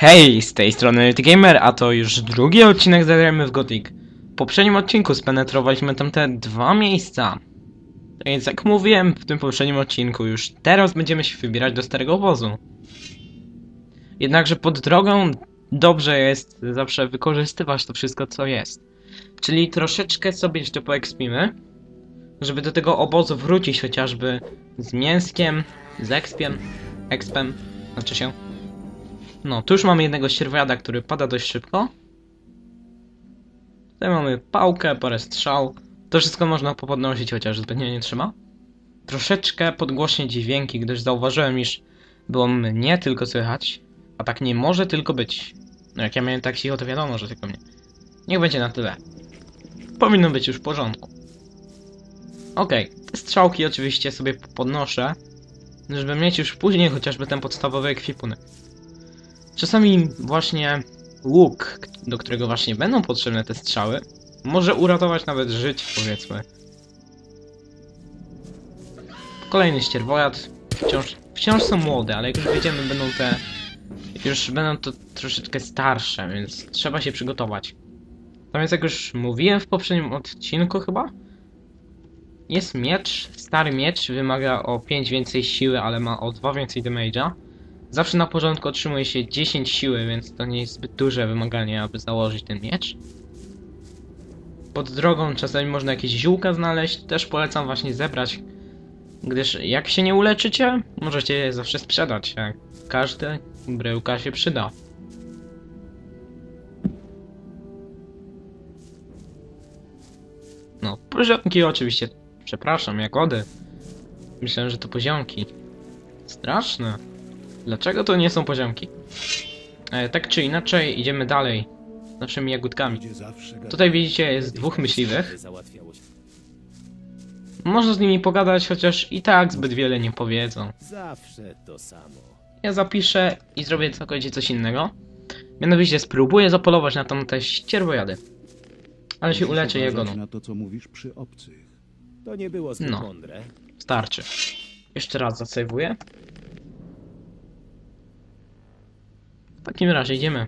Hej, z tej strony Gamer, a to już drugi odcinek zagrajmy w Gothic. W poprzednim odcinku spenetrowaliśmy tam te dwa miejsca. Więc jak mówiłem w tym poprzednim odcinku, już teraz będziemy się wybierać do starego obozu. Jednakże pod drogą dobrze jest zawsze wykorzystywać to wszystko co jest. Czyli troszeczkę sobie jeszcze poekspimy, żeby do tego obozu wrócić chociażby z mięskiem, z expiem, expem, znaczy się. No, tu już mamy jednego ścierwojada, który pada dość szybko. Tutaj mamy pałkę, parę strzał. To wszystko można popodnosić, chociaż zbytnio nie trzyma. Troszeczkę podgłośnie dźwięki, gdyż zauważyłem, iż było mnie tylko słychać, a tak nie może tylko być. No jak ja miałem tak cicho, to wiadomo, że tylko mnie. Niech będzie na tyle. Powinno być już w porządku. Okej, te strzałki oczywiście sobie podnoszę, żeby mieć już później chociażby ten podstawowy ekwipunek. Czasami właśnie łuk, do którego właśnie będą potrzebne te strzały, może uratować nawet życie, powiedzmy. Kolejny ścierwojad. Wciąż, wciąż są młode, ale jak już wyjdziemy, będą te... Już będą to troszeczkę starsze, więc trzeba się przygotować. Natomiast jak już mówiłem w poprzednim odcinku chyba, jest miecz, stary miecz, wymaga o 5 więcej siły, ale ma o 2 więcej damage'a. Zawsze na porządku otrzymuje się 10 siły, więc to nie jest zbyt duże wymaganie, aby założyć ten miecz. Pod drogą czasami można jakieś ziółka znaleźć, też polecam właśnie zebrać, gdyż jak się nie uleczycie, możecie je zawsze sprzedać, jak każda bryłka się przyda. No, poziomki oczywiście, przepraszam, jagody. Myślałem, że to poziomki. Straszne. Dlaczego to nie są poziomki? E, tak czy inaczej, idziemy dalej. z Naszymi jagódkami. Tutaj widzicie, jest dwóch myśliwych. Można z nimi pogadać, chociaż i tak zbyt wiele nie powiedzą. Zawsze to samo. Ja zapiszę i zrobię całkowicie coś innego. Mianowicie spróbuję zapolować na tą te ścierwojady. Ale się uleczę uważać jagodą. na to, co mówisz przy obcych. To nie było zbyt No. mądre. Starczy. Jeszcze raz zasejwuję. W takim razie idziemy.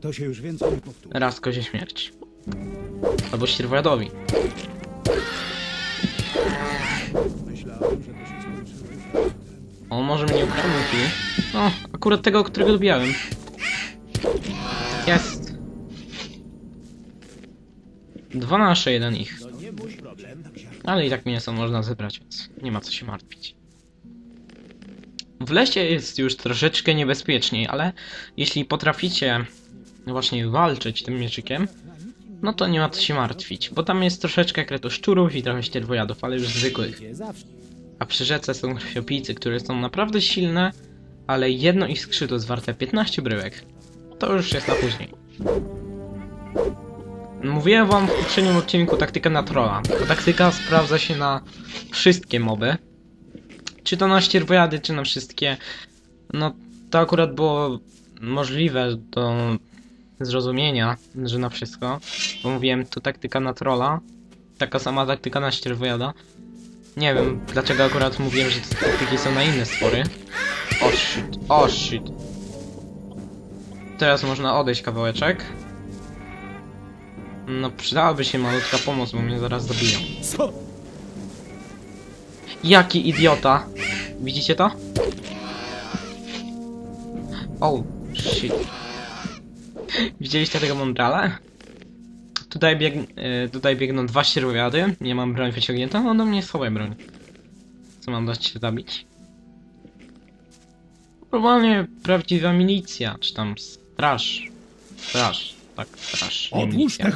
To się już więcej nie powtórzy. Raz kozie śmierć. Albo ścierwojadowi. Myślałem, że to się skończyło. On może mnie ukradnąć No, akurat tego, którego lubiałem. Jest. Dwa nasze, jeden ich. Ale i tak mięso można zebrać, więc nie ma co się martwić. W lesie jest już troszeczkę niebezpieczniej, ale jeśli potraficie właśnie walczyć tym mieczykiem, no to nie ma co się martwić, bo tam jest troszeczkę kretoszczurów i trochę ścierwojadów, ale już zwykłych. A przy rzece są krwiopijcy, które są naprawdę silne, ale jedno ich skrzydło jest warte 15 bryłek. To już jest na później. Mówiłem wam w poprzednim odcinku taktykę na trolla. Ta taktyka sprawdza się na wszystkie moby. Czy to na ścierwojady, czy na wszystkie. No, to akurat było możliwe do zrozumienia, że na wszystko. Bo mówiłem, to taktyka na trolla. Taka sama taktyka na ścierwojada. Nie wiem, dlaczego akurat mówiłem, że te taktyki są na inne stwory. O shit, o shit. Teraz można odejść kawałeczek. No przydałaby się malutka pomoc, bo mnie zaraz zabiją. Jaki idiota! Widzicie to? Oh, shit. Widzieliście tego mądrala? Tutaj, bieg y, tutaj biegną dwa ścierwowiady. Nie mam broń wyciągniętą, no do mnie schowaj broń. Co mam dać się zabić? Normalnie prawdziwa milicja, czy tam straż. Straż, tak, straż. Odłóż te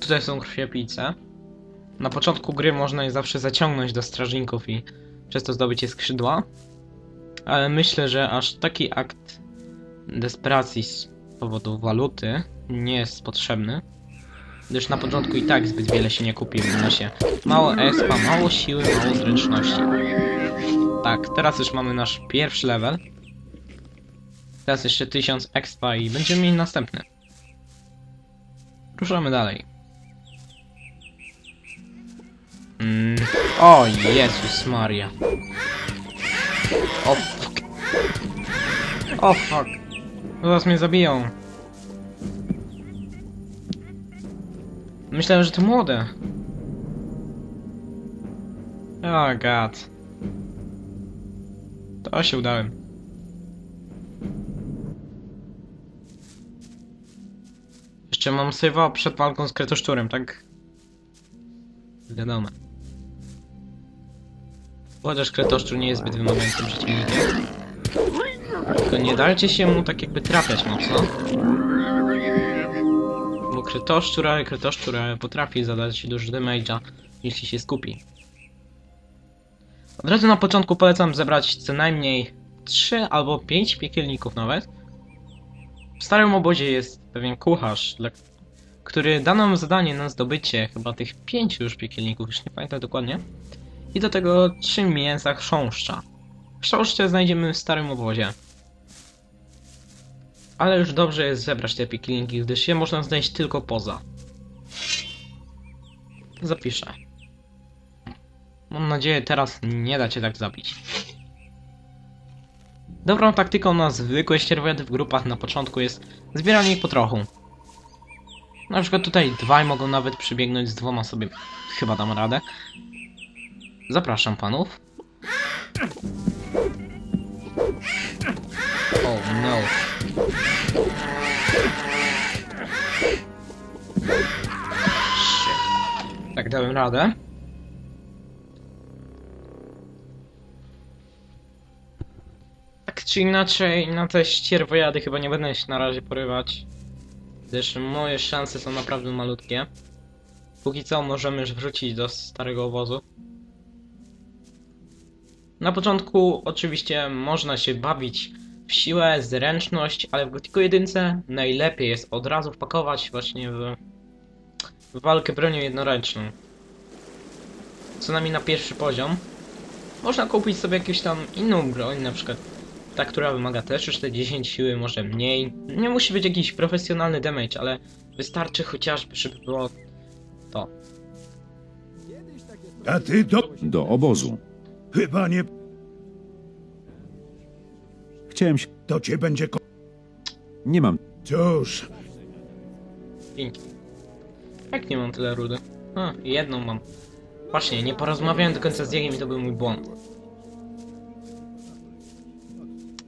Tutaj są krwiopijce. Na początku gry można je zawsze zaciągnąć do strażników i przez to zdobyć je skrzydła. Ale myślę, że aż taki akt desperacji z powodu waluty nie jest potrzebny. Gdyż na początku i tak zbyt wiele się nie kupi w nosie. Mało expa, mało siły, mało zręczności. Tak, teraz już mamy nasz pierwszy level. Teraz jeszcze 1000 expa i będziemy mieli następny. Ruszamy dalej. Mm. O Jezus Maria. O fuck. O fuck. Zaraz mnie zabiją. Myślałem, że to młode. O oh god. To się udałem. Jeszcze mam save'a przed walką z kretoszczurem, tak? Wiadomo. Chociaż kretoszczur nie jest zbyt wymagającym przeciwnikiem. Tylko nie dajcie się mu tak jakby trafiać mocno. Bo kretoszczur, ale kretoszczur potrafi zadać duży damage'a, jeśli się skupi. Od razu na początku polecam zebrać co najmniej 3 albo 5 piekielników nawet. W starym obozie jest pewien kucharz, który da nam zadanie na zdobycie chyba tych 5 już piekielników, już nie pamiętam dokładnie. I do tego 3 mięsa chrząszcza. Chrząszcze znajdziemy w starym obozie. Ale już dobrze jest zebrać te piekielniki, gdyż je można znaleźć tylko poza. Zapiszę. Mam nadzieję, teraz nie da cię tak zabić. Dobrą taktyką na zwykłe ścierwojady w grupach na początku jest zbieranie ich po trochu. Na przykład tutaj dwaj mogą nawet przybiegnąć z dwoma sobie. Chyba dam radę. Zapraszam panów. Oh no. Shit. Tak, dałem radę. Tak czy inaczej, na te ścierwojady chyba nie będę się na razie porywać. Gdyż moje szanse są naprawdę malutkie. Póki co możemy już wrócić do starego obozu. Na początku oczywiście można się bawić w siłę, zręczność, ale w Gothicu 1 najlepiej jest od razu wpakować właśnie w, w walkę bronią jednoręczną. Co najmniej na pierwszy poziom. Można kupić sobie jakąś tam inną broń, na przykład ta, która wymaga też już te 10 siły, może mniej. Nie musi być jakiś profesjonalny damage, ale wystarczy chociażby, żeby było to. A ty do... Do obozu. Chyba nie... Chciałem się. To cię będzie... Ko... Nie mam. Cóż, Dzięki. Jak nie mam tyle rudy? A, jedną mam. Właśnie, nie porozmawiałem do końca z Jegiem i to był mój błąd.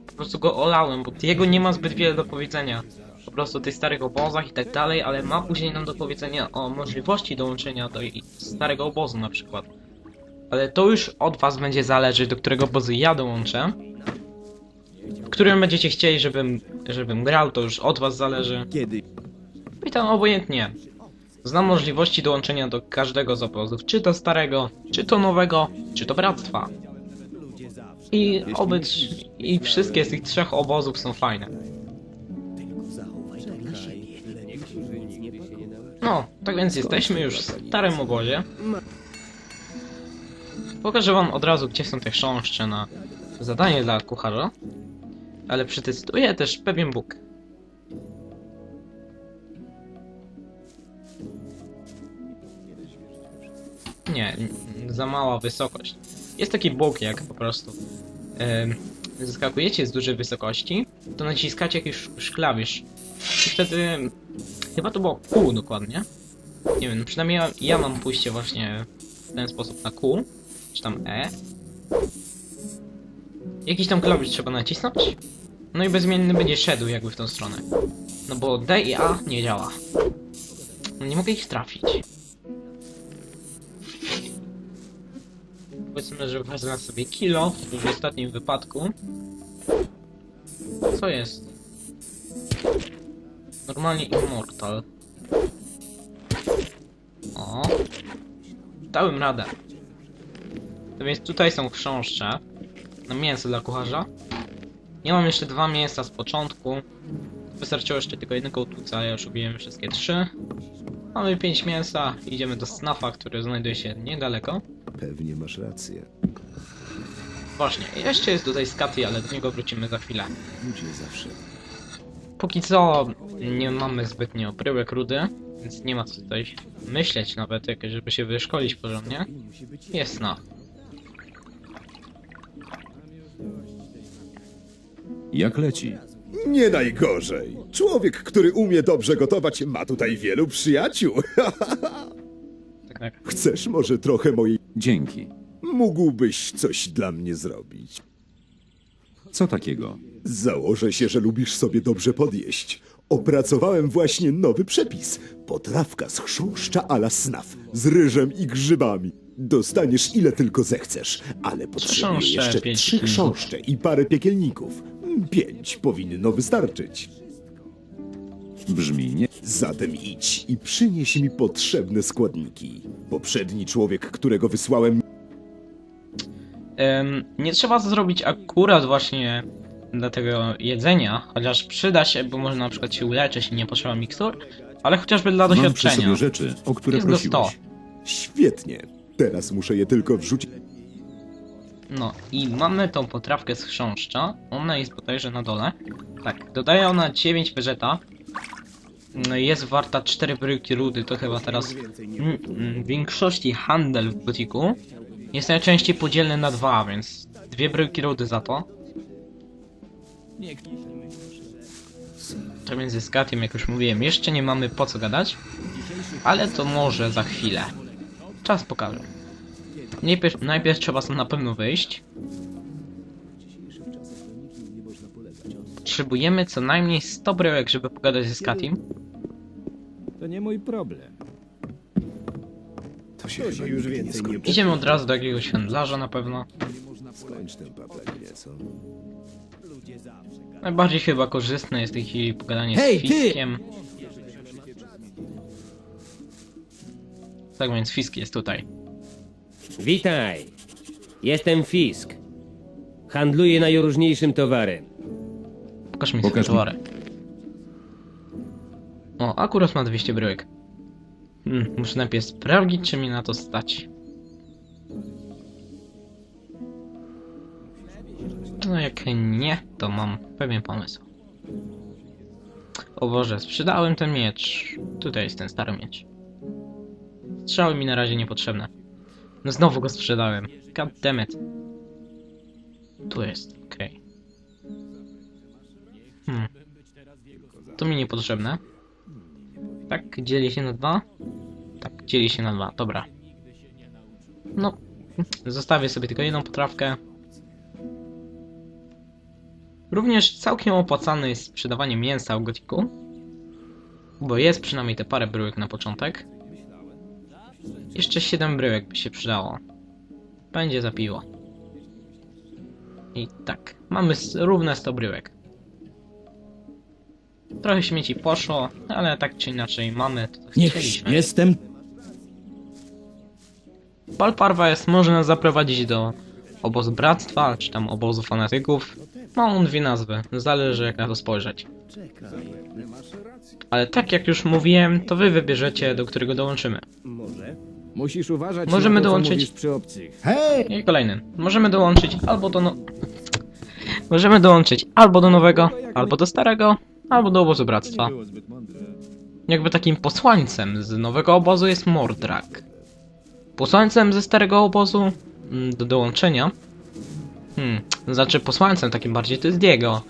Po prostu go olałem, bo jego nie ma zbyt wiele do powiedzenia. Po prostu o tych starych obozach i tak dalej, ale ma później nam do powiedzenia o możliwości dołączenia do i- starego obozu na przykład. Ale to już od was będzie zależeć, do którego obozu ja dołączę. W którym będziecie chcieli, żebym, żebym grał, to już od was zależy. Kiedy I tam obojętnie. Znam możliwości dołączenia do każdego z obozów, czy to starego, czy to nowego, czy to bractwa. I obydw, i wszystkie z tych trzech obozów są fajne. No, tak więc jesteśmy już w starym obozie. Pokażę wam od razu, gdzie są te chrząszcze na zadanie dla kucharza. Ale przetestuję też pewien bóg. Nie, za mała wysokość. Jest taki bóg, jak po prostu em, zeskakujecie z dużej wysokości, to naciskacie jakiś sz- klawisz. I wtedy Chyba to było Q dokładnie. Nie wiem, przynajmniej ja, ja mam pójście właśnie w ten sposób na Q, czy tam E. Jakiś tam klawisz trzeba nacisnąć. No i bezmienny będzie szedł jakby w tą stronę. No bo D i A nie działa. No nie mogę ich trafić. Powiedzmy, że wezmę sobie kilo w ostatnim wypadku. Co jest? Normalnie Immortal. O. Dałem radę. To więc tutaj są chrząszcze. Na mięso dla kucharza. Ja mam jeszcze dwa mięsa z początku. Wystarczyło jeszcze tylko jednego tuca, ja już ubiłem wszystkie trzy. Mamy pięć mięsa, idziemy do snafa, który znajduje się niedaleko. Pewnie masz rację. Właśnie, jeszcze jest tutaj Skaty, ale do niego wrócimy za chwilę. Ludzie zawsze. Póki co nie mamy zbytnio bryłek rudy, więc nie ma co tutaj myśleć nawet, żeby się wyszkolić porządnie. Jest no. Jak leci? Nie najgorzej. Człowiek, który umie dobrze gotować, ma tutaj wielu przyjaciół. Tak. Chcesz może trochę mojej... Dzięki. Mógłbyś coś dla mnie zrobić? Co takiego? Założę się, że lubisz sobie dobrze podjeść. Opracowałem właśnie nowy przepis. Potrawka z chrząszcza a la snaf, z ryżem i grzybami. Dostaniesz ile tylko zechcesz, ale potrzebuję Chrząszcze, jeszcze pięć trzy chrząszcze i parę piekielników. Pięć powinno wystarczyć. Brzmi nie. Zatem idź i przynieś mi potrzebne składniki. Poprzedni człowiek, którego wysłałem, Em, nie trzeba zrobić akurat właśnie dla tego jedzenia, chociaż przyda się, bo można na przykład się uleczyć i nie potrzeba mikstur, ale chociażby dla Mam przy doświadczenia. sobie rzeczy, o które Jest go prosiłeś. świetnie. Teraz muszę je tylko wrzucić. No i mamy tą potrawkę z chrząszcza. Ona jest bodajże na dole. Tak, dodaje ona 9 wegeta. No Jest warta 4 bryłki rudy, to chyba teraz w większości handel w gotiku jest najczęściej podzielny na dwa, więc dwie bryłki rudy za to. To między Skatiem, jak już mówiłem, jeszcze nie mamy po co gadać, ale to może za chwilę. Czas pokaże. Najpierw, najpierw trzeba stąd na pewno wyjść. Potrzebujemy co najmniej 100 bryłek, żeby pogadać ze Skatim. To nie mój problem. To się, To się już więcej nie Idziemy od razu do jakiegoś handlarza na pewno. Skończ co? Najbardziej chyba korzystne jest w tej chwili pogadanie Hej, z ty! Fiskiem. Tak więc Fisk jest tutaj. Witaj! Jestem Fisk. Handluję najróżniejszym towarem. Pokaż mi Pokaż mi. towary. O, akurat ma 200 bryłek. Hmm, muszę najpierw sprawdzić, czy mi na to stać. No jak nie, to mam pewien pomysł. O Boże, sprzedałem ten miecz. Tutaj jest ten stary miecz. Strzały mi na razie niepotrzebne. No znowu go sprzedałem. God damn it. Tu jest, okej. Hmm. To mi niepotrzebne. Tak, dzieli się na dwa? Tak, dzieli się na dwa, dobra. No, zostawię sobie tylko jedną potrawkę. Również całkiem opłacane jest sprzedawanie mięsa w gotiku. Bo jest przynajmniej te parę bryłek na początek. Jeszcze 7 bryłek by się przydało. Będzie za piwo. I tak, mamy równe 100 bryłek. Trochę śmieci poszło, ale tak czy inaczej mamy to, co Niech jestem Palparwa jest, można zaprowadzić do obozu bractwa, czy tam obozu fanatyków. Ma on dwie nazwy, zależy jak na to spojrzeć. Ale tak jak już mówiłem, to wy wybierzecie, do którego dołączymy. Musisz uważać Możemy na to, dołączyć- mówisz przy obcych. I kolejny. Możemy dołączyć albo do no... Możemy dołączyć albo do nowego, albo do starego, albo do obozu bractwa. Jakby takim posłańcem z nowego obozu jest Mordrak. Posłańcem ze starego obozu do dołączenia. Hmm, znaczy posłańcem takim bardziej to jest Diego.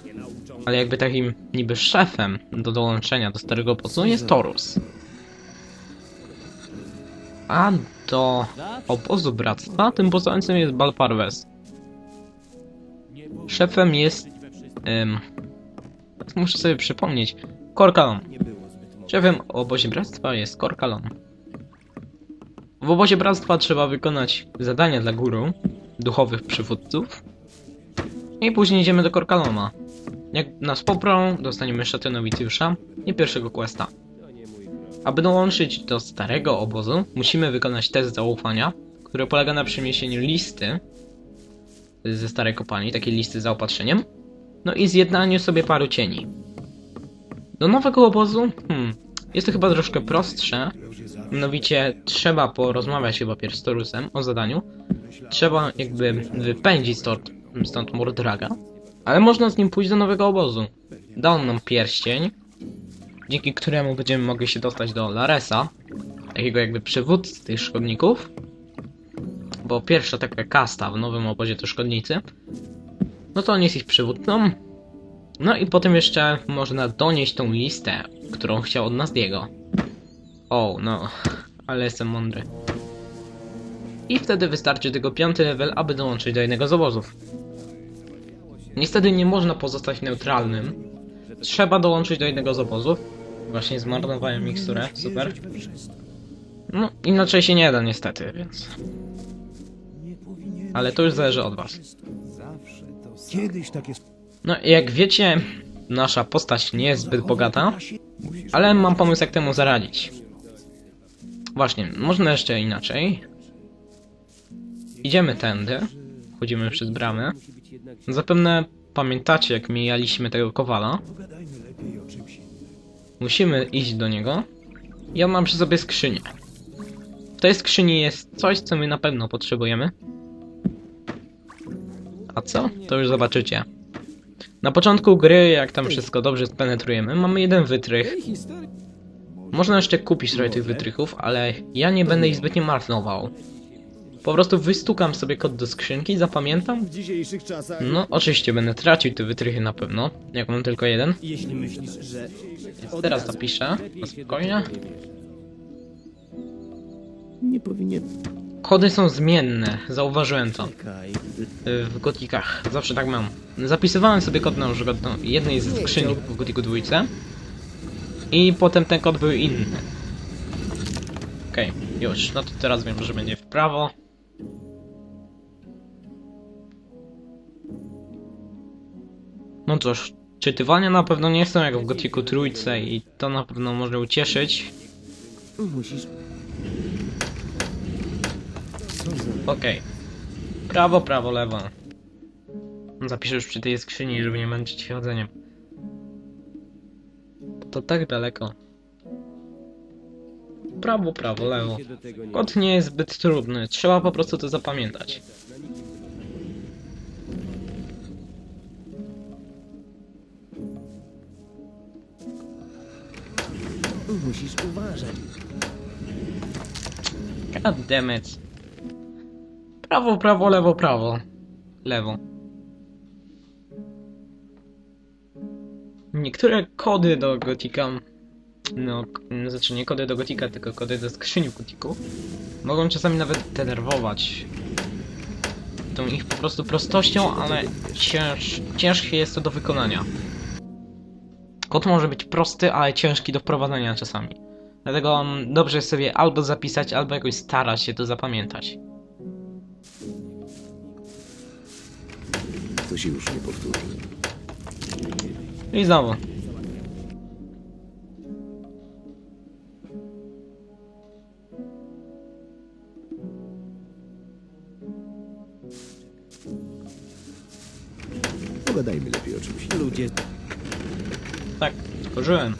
Ale jakby takim niby szefem do dołączenia do starego obozu jest Torus. A do obozu bractwa tym posłańcem jest Balparves. Szefem jest... Ym, muszę sobie przypomnieć. Korkalon. Szefem obozie bractwa jest Korkalon. W obozie bractwa trzeba wykonać zadania dla guru, duchowych przywódców. I później idziemy do Korkalona. Jak nas poprą, dostaniemy szatę nowicjusza i pierwszego questa. Aby dołączyć do starego obozu, musimy wykonać test zaufania, który polega na przeniesieniu listy ze starej kopalni, takiej listy z zaopatrzeniem, no i zjednaniu sobie paru cieni. Do nowego obozu, hmm, jest to chyba troszkę prostsze, mianowicie trzeba porozmawiać chyba pierw z Torusem o zadaniu, trzeba jakby wypędzić stąd, stąd Mordraga, ale można z nim pójść do nowego obozu. Da on nam pierścień, dzięki któremu będziemy mogli się dostać do Laresa, takiego jakby przywódcy tych szkodników, bo pierwsza taka kasta w nowym obozie to szkodnicy, no to on jest ich przywódcą, No i potem jeszcze można donieść tą listę, którą chciał od nas Diego. O, no, ale jestem mądry. I wtedy wystarczy tylko piąty level, aby dołączyć do jednego z obozów. Niestety nie można pozostać neutralnym. Trzeba dołączyć do jednego z obozów. Właśnie zmarnowałem miksturę, super. No, inaczej się nie da niestety, więc... Ale to już zależy od was. Kiedyś No, jak wiecie, nasza postać nie jest zbyt bogata, ale mam pomysł, jak temu zaradzić. Właśnie, można jeszcze inaczej. Idziemy tędy, chodzimy przez bramę. Zapewne pamiętacie, jak mijaliśmy tego kowala. Musimy iść do niego. Ja mam przy sobie skrzynię. W tej skrzyni jest coś, co my na pewno potrzebujemy. A co? To już zobaczycie. Na początku gry, jak tam wszystko dobrze spenetrujemy, mamy jeden wytrych. Można jeszcze kupić trochę tych wytrychów, ale ja nie będę ich zbytnio marnował. Po prostu wystukam sobie kod do skrzynki, zapamiętam. No, oczywiście będę tracił te wytrychy na pewno, jak mam tylko jeden. Więc teraz zapiszę, na spokojnie. nie powinien... Kody są zmienne, zauważyłem to. W gotikach. Zawsze tak mam. Zapisywałem sobie kod na przykład do jednej ze skrzyni w gotiku dwójce. I potem ten kod był inny. Okej, już. No to teraz wiem, że będzie w prawo. No cóż, czytywania na pewno nie są jak w gotiku trójce i to na pewno może ucieszyć. Musisz... Okej. Prawo, prawo, lewo. Zapiszę już przy tej skrzyni, żeby nie męczyć się chodzeniem. To tak daleko. Prawo, prawo, lewo. Kod nie jest zbyt trudny, trzeba po prostu to zapamiętać. Musisz uważać. God damn it. Prawo, prawo, lewo, prawo. Lewo. Niektóre kody do Gotika, no, znaczy nie kody do Gotika, tylko kody do skrzyni w Gotiku, mogą czasami nawet denerwować. Tą ich po prostu prostością, ale cięż, ciężkie jest to do wykonania. Kod może być prosty, ale ciężki do wprowadzenia czasami. Dlatego mm, dobrze jest sobie albo zapisać, albo jakoś starać się to zapamiętać. To się już nie powtórzy. I znowu. Pogadajmy lepiej o czymś. Ludzie... Tak, tworzyłem.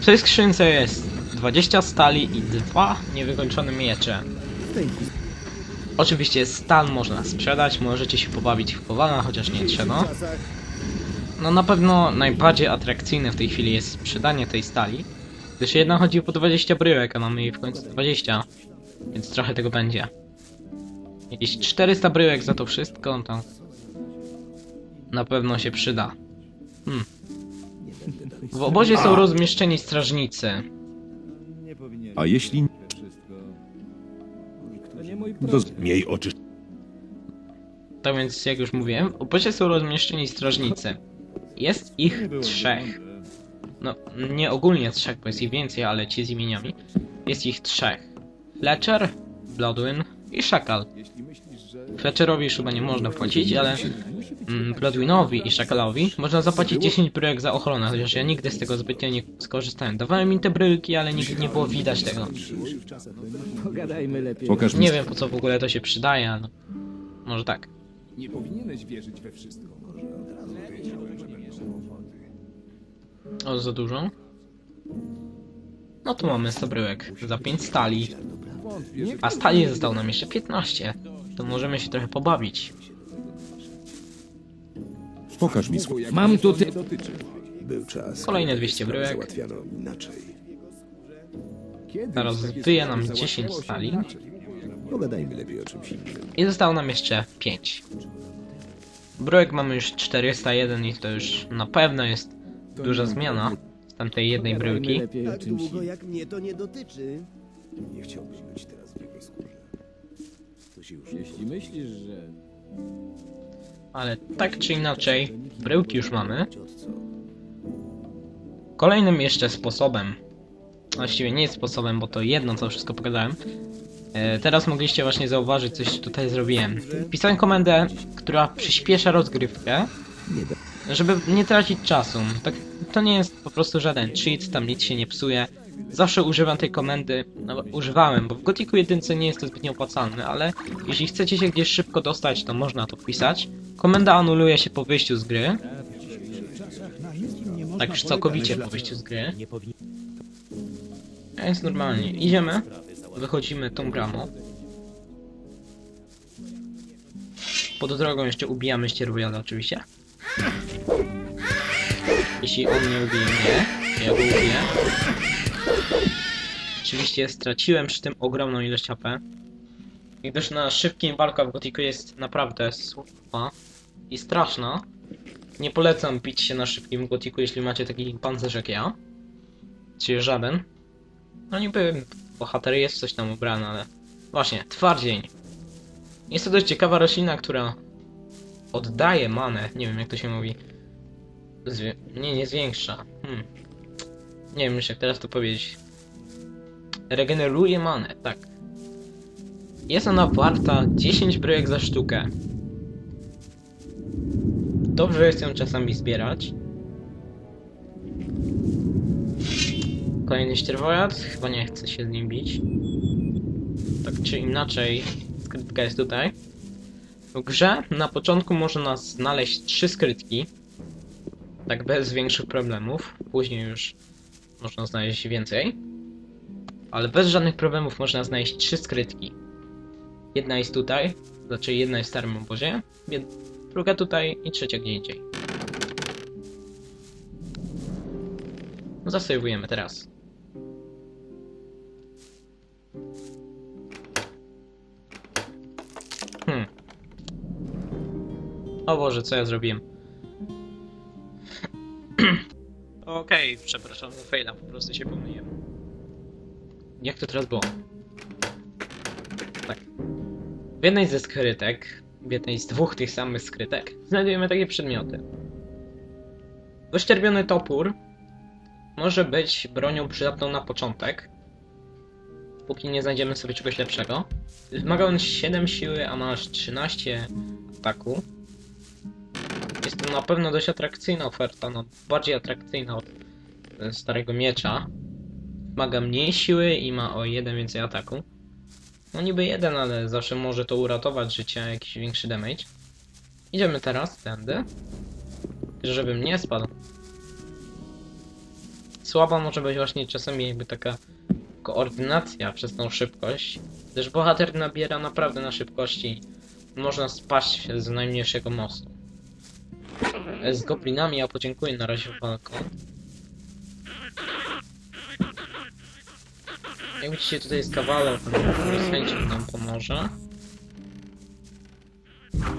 W tej skrzynce jest 20 stali i dwa niewykończone miecze. Oczywiście stal można sprzedać, możecie się pobawić w kowala, chociaż nie trzeba. No na pewno najbardziej atrakcyjne w tej chwili jest sprzedanie tej stali. Gdyż jedna chodzi po 20 bryłek, a mamy jej w końcu 20. Więc trochę tego będzie. Jakieś 400 bryłek za to wszystko, to... Na pewno się przyda. Hmm. W obozie są rozmieszczeni strażnicy. A jeśli... Do... Miej oczy. Tak więc, jak już mówiłem, w obozie są rozmieszczeni strażnicy. Jest ich trzech. No, nie ogólnie trzech, bo jest ich więcej, ale ci z imieniami. Jest ich trzech. Fletcher, Bloodwin i Shakal. Fletcherowi już chyba nie można płacić, ale mm, Bloodwinowi i Shakalowi można zapłacić 10 bryłek za ochronę, chociaż ja nigdy z tego zbytnio nie skorzystałem. Dawałem im te bryłki, ale nigdy nie było widać tego. Pogadajmy lepiej. Pokaż mi... Nie wiem po co w ogóle to się przydaje, ale może tak. O, za dużo? No tu mamy 100 bryłek za 5 stali. A stali zostało nam jeszcze 15. To możemy się trochę pobawić. Pokaż mi swój... Mam tu ty... Był czas. Kolejne kiedy 200 sprawy bryłek. Załatwiano inaczej. Teraz zbyje nam 10 stali. Pogadajmy lepiej o czymś innym. I zostało nam jeszcze 5. Brojek mamy już 401 i to już na pewno jest duża zmiana z tamtej jednej bryłki. lepiej o Tak czymś długo jak mnie to nie dotyczy. Nie chciałbyś być teraz w jego skórze. To się już Jeśli myślisz, że... Ale tak czy inaczej, bryłki już mamy. od co? Kolejnym jeszcze sposobem, właściwie nie jest sposobem, bo to jedno co wszystko pokazałem. E, teraz mogliście właśnie zauważyć, coś tutaj zrobiłem. Pisałem komendę, która przyspiesza rozgrywkę, żeby nie tracić czasu. Tak, to nie jest po prostu żaden cheat, tam nic się nie psuje. Zawsze używam tej komendy, no, używałem, bo w Gotiku 1 nie jest to zbytnio opłacalne, ale jeśli chcecie się gdzieś szybko dostać, to można to wpisać. Komenda anuluje się po wyjściu z gry, tak całkowicie po wyjściu z gry. A Więc normalnie, idziemy, wychodzimy tą bramą. Pod drogą jeszcze ubijamy ścierwojada oczywiście. Jeśli on nie ubije mnie, ja go ubiję. Oczywiście straciłem przy tym ogromną ilość HP. Gdyż na szybkim walka w Gotiku jest naprawdę słaba i straszna. Nie polecam bić się na szybkim Gotiku, jeśli macie taki pancerz jak ja. Czy żaden. No niby bohater jest coś tam ubrany, ale... Właśnie, twardzień. Jest to dość ciekawa roślina, która oddaje manę, nie wiem jak to się mówi. Nie, nie zwiększa. Hmm. Nie wiem już jak teraz to powiedzieć. Regeneruje manę, tak. Jest ona warta 10 bryłek za sztukę. Dobrze jest ją czasami zbierać. Kolejny ścierwojad, chyba nie chcę się z nim bić. Tak czy inaczej, skrytka jest tutaj. W grze na początku można znaleźć trzy skrytki. Tak bez większych problemów. Później już można znaleźć więcej. Ale bez żadnych problemów można znaleźć trzy skrytki. Jedna jest tutaj, znaczy jedna jest w starym obozie, druga tutaj i trzecia gdzie indziej. No zasejwujemy teraz. O Boże, co ja zrobiłem? Okej, przepraszam za po prostu się pomyliłem. Jak to teraz było? Tak. W jednej ze skrytek, w jednej z dwóch tych samych skrytek, znajdujemy takie przedmioty. Dościerbiony topór może być bronią przydatną na początek, póki nie znajdziemy sobie czegoś lepszego. Wymaga on 7 siły, a masz 13 ataku. Jest to na pewno dość atrakcyjna oferta, no bardziej atrakcyjna od e, starego miecza. Wymaga mniej siły i ma o 1 więcej ataku. No niby jeden, ale zawsze może to uratować życie, jakiś większy damage. Idziemy teraz tędy. Żebym nie spadł. Słaba może być właśnie czasami jakby taka koordynacja przez tą szybkość, gdyż bohater nabiera naprawdę na szybkości. Można spaść z najmniejszego mostu. Z goblinami ja podziękuję na razie walką. Jak widzicie tutaj jest kawaler, który z chęcią nam pomoże.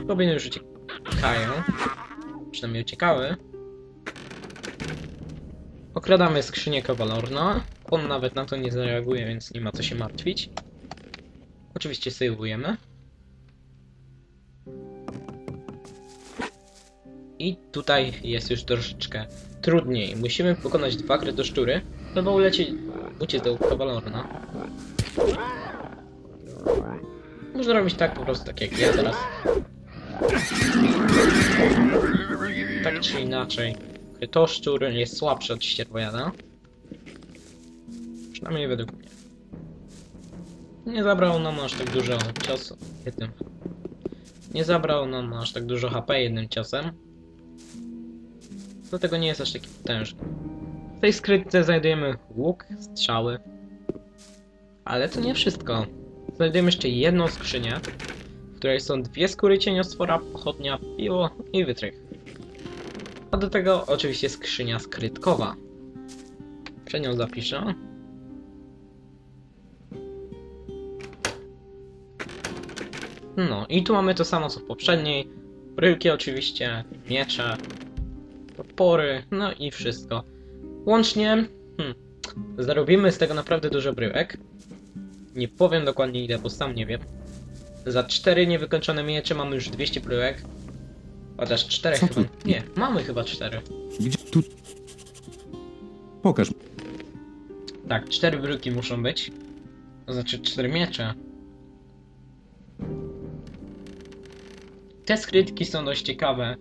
Gobliny już uciekają. Przynajmniej uciekały. Okradamy skrzynię kawalorna. On nawet na to nie zareaguje, więc nie ma co się martwić. Oczywiście sejwujemy. I tutaj jest już troszeczkę trudniej. Musimy pokonać dwa kretoszczury, żeby ulecieć, uciec do kawalorna. Można robić tak po prostu, tak jak ja teraz. Tak czy inaczej, kretoszczur jest słabszy od ścierwojada. Przynajmniej według mnie. Nie zabrał nam aż tak dużo ciosu jednym. Nie zabrał nam aż tak dużo HP jednym ciosem. Dlatego nie jest aż taki potężny. W tej skrytce znajdujemy łuk, strzały. Ale to nie wszystko. Znajdujemy jeszcze jedną skrzynię, w której są dwie skóry cieniostwora, pochodnia, piło i wytrych. A do tego oczywiście skrzynia skrytkowa. Przed nią zapiszę. No i tu mamy to samo co w poprzedniej. Bryłki oczywiście, miecze, topory, no i wszystko. Łącznie, hmm, zarobimy z tego naprawdę dużo bryłek. Nie powiem dokładnie ile, bo sam nie wiem. Za 4 niewykończone miecze mamy już 200 bryłek. Chociaż 4 Co chyba. tu? Nie, mamy chyba 4. Gdzie tu? Pokaż. Tak, 4 bryłki muszą być. To znaczy 4 miecze. Te skrytki są dość ciekawe,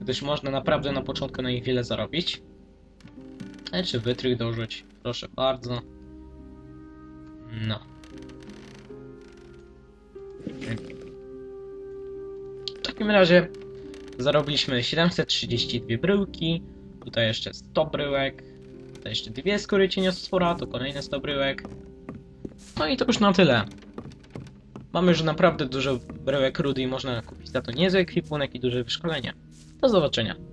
gdyż można naprawdę na początku na nich wiele zarobić. Ale czy wytrych dorzuć? Proszę bardzo. No. W takim razie zarobiliśmy 732 bryłki, tutaj jeszcze 100 bryłek, tutaj jeszcze dwie skóry cieniostwora, to kolejne 100 bryłek. No i to już na tyle. Mamy już naprawdę dużo bryłek rudy i można kupić za to niezły ekwipunek i duże wyszkolenie. Do zobaczenia.